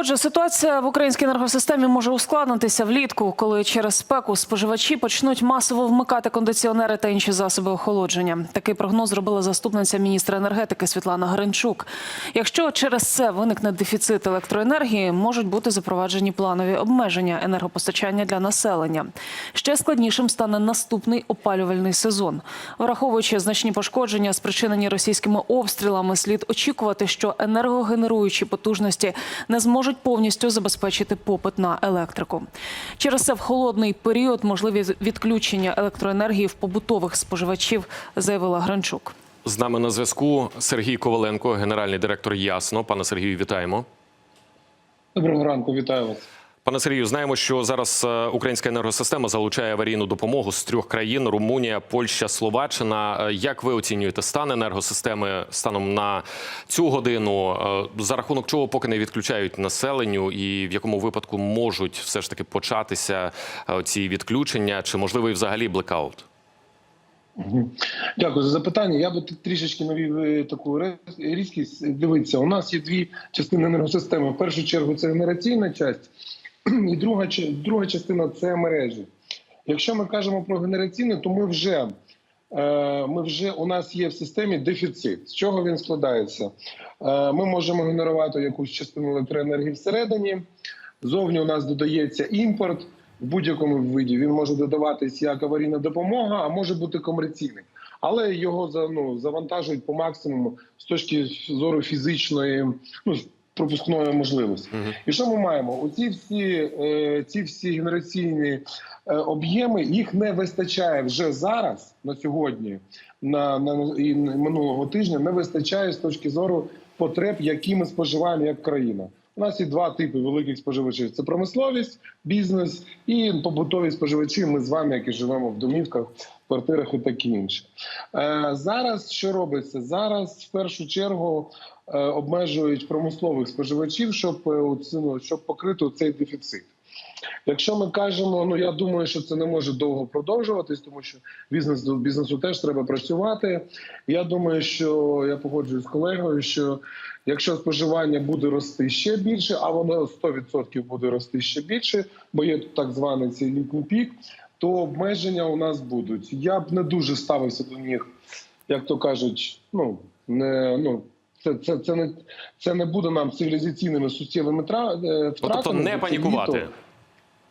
Отже, ситуація в українській енергосистемі може ускладнитися влітку, коли через спеку споживачі почнуть масово вмикати кондиціонери та інші засоби охолодження. Такий прогноз зробила заступниця міністра енергетики Світлана Гринчук. Якщо через це виникне дефіцит електроенергії, можуть бути запроваджені планові обмеження енергопостачання для населення. Ще складнішим стане наступний опалювальний сезон. Враховуючи значні пошкодження, спричинені російськими обстрілами, слід очікувати, що енергогенеруючі потужності не зможуть повністю забезпечити попит на електрику. Через це в холодний період можливі відключення електроенергії в побутових споживачів, заявила Гранчук. З нами на зв'язку Сергій Коваленко, генеральний директор Ясно. Пане Сергію, вітаємо. Доброго ранку, вітаю вас. Пане Сергію, знаємо, що зараз е, українська енергосистема залучає аварійну допомогу з трьох країн: Румунія, Польща, Словаччина. Е, Як ви оцінюєте стан енергосистеми станом на цю годину? Е, За рахунок чого поки не відключають населенню, і в якому випадку можуть все ж таки початися ці відключення, чи можливий взагалі блекаут? Дякую за запитання. Я би трішечки навів таку різкість. Дивіться, у нас є дві частини енергосистеми. В першу чергу це генераційна частина, і друга, друга частина це мережі. Якщо ми кажемо про генераційну, то ми вже, е, ми вже у нас є в системі дефіцит. З чого він складається? Е, Ми можемо генерувати якусь частину електроенергії всередині. Зовні у нас додається імпорт в будь-якому виді. Він може додаватись як аварійна допомога, а може бути комерційним. Але його ну, завантажують по максимуму з точки зору фізичної ну, пропускної можливості. І що ми маємо? Оці всі, е, ці всі генераційні е, об'єми їх не вистачає вже зараз на сьогодні, на, на і минулого тижня не вистачає з точки зору потреб, які ми споживаємо як країна. У нас є два типи великих споживачів: це промисловість, бізнес і побутові споживачі. Ми з вами, які живемо в домівках, квартирах і таке інше. Е, зараз що робиться? Зараз в першу чергу е, обмежують промислових споживачів, щоб е, щоб покрити цей дефіцит. Якщо ми кажемо, ну я думаю, що це не може довго продовжуватись, тому що бізнес до бізнесу теж треба працювати. Я думаю, що я погоджуюсь з колегою, що якщо споживання буде рости ще більше, а воно 100% буде рости ще більше, бо є так званий цей літній пік, то обмеження у нас будуть. Я б не дуже ставився до них, як то кажуть, ну не ну. Це, це, це, не, це не буде нам цивілізаційними суттєвими е, втратами. Тобто не панікувати.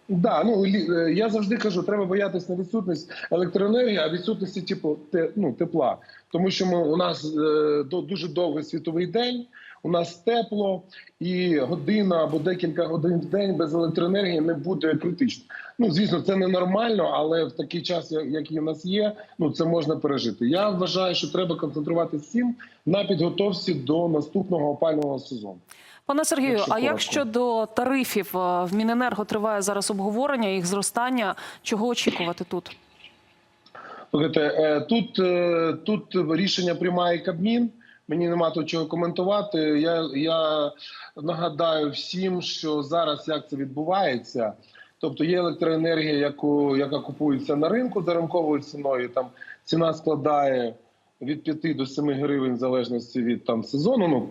Да, ну е, я завжди кажу, треба боятися не відсутність електроенергії, а відсутності типу, те, ну, тепла. Тому що ми у нас е, дуже довгий світовий день, у нас тепло, і година або декілька годин в день без електроенергії не буде критично. Ну звісно, це не нормально, але в такий час, як- який у нас є, ну це можна пережити. Я вважаю, що треба концентруватися всім на підготовці до наступного опалювального сезону. Пане Сергію, Якщо а як коротко. щодо тарифів Е, в Міненерго триває зараз обговорення їх зростання? Чого очікувати тут? Слухайте, е, тут, е, тут рішення приймає Кабмін. Мені нема тут чого коментувати. Я, я нагадаю всім, що зараз як це відбувається. Тобто є електроенергія, яку, яка купується на ринку за ринковою ціною. Там ціна складає від 5 до 7 гривень в залежності від там сезону, ну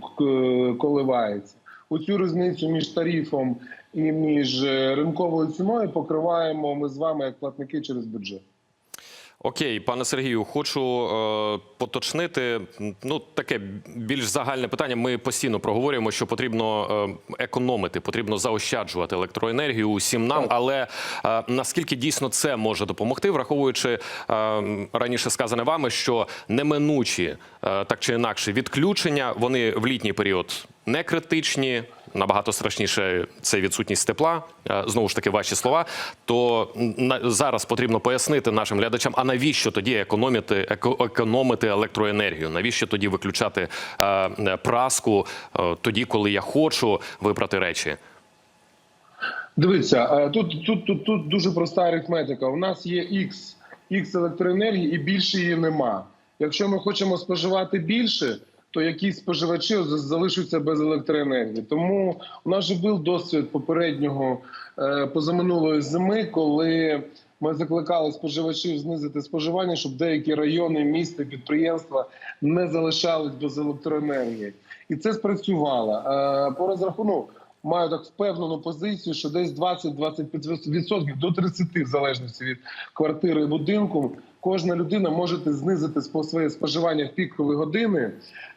коливається. Оцю різницю між тарифом і між е, ринковою ціною покриваємо ми з вами як платники через бюджет. Окей, пане Сергію, хочу е, поточнити ну таке більш загальне питання. Ми постійно проговорюємо, що потрібно е, економити, потрібно заощаджувати електроенергію усім нам. Але е, наскільки дійсно це може допомогти, враховуючи е, раніше сказане вами, що неминучі е, так чи інакше відключення, вони в літній період не критичні. Набагато страшніше це відсутність тепла. Е, Знову ж таки, ваші слова. То зараз потрібно пояснити нашим глядачам, а навіщо тоді економити економити електроенергію? Навіщо тоді виключати е, е, праску тоді, коли я хочу випрати речі? Дивіться, тут, тут, тут, тут дуже проста арифметика. У нас є X, X електроенергії і більше її нема. Якщо ми хочемо споживати більше, то якісь споживачі залишаться без електроенергії. Тому у нас же був досвід попереднього е, позаминулої зими, коли ми закликали споживачів знизити споживання, щоб деякі райони, міста, підприємства не залишались без електроенергії. І це спрацювало. Е, По розрахунку маю так впевнену позицію, що десь 20-25% до 30% в залежності від квартири і будинку. Кожна людина може знизити своє споживання в пікові години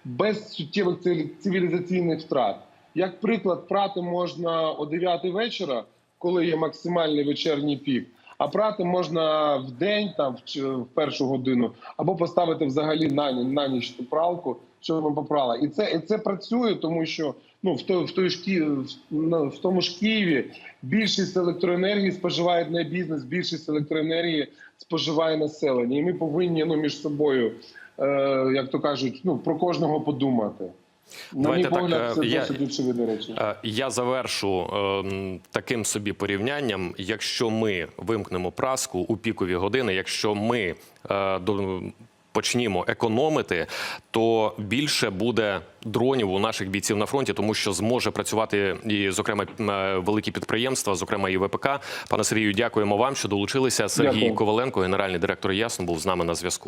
без суттєвих цивілізаційних втрат. Як приклад, прати можна о 9 вечора, коли є максимальний вечірній пік, а прати можна в день, там в, першу годину, або поставити взагалі на, на ніч пралку, щоб вона попрала. І це, і це працює, тому що ну в той, в той ж Ки- в, тому ж Києві більшість електроенергії споживає не бізнес, більшість електроенергії споживає населення. І ми повинні ну між собою, е, як то кажуть, ну про кожного подумати. Давайте так, погляд, е, я- речі. Е, Я завершу ем, таким собі порівнянням. Якщо ми вимкнемо праску у пікові години, якщо ми е, до- почнімо економити, то більше буде дронів у наших бійців на фронті, тому що зможе працювати і, зокрема, е, великі підприємства, зокрема і ВПК. Пане Сергію, дякуємо вам, що долучилися. Сергій Дякую. Коваленко, генеральний директор Ясно, був з нами на зв'язку.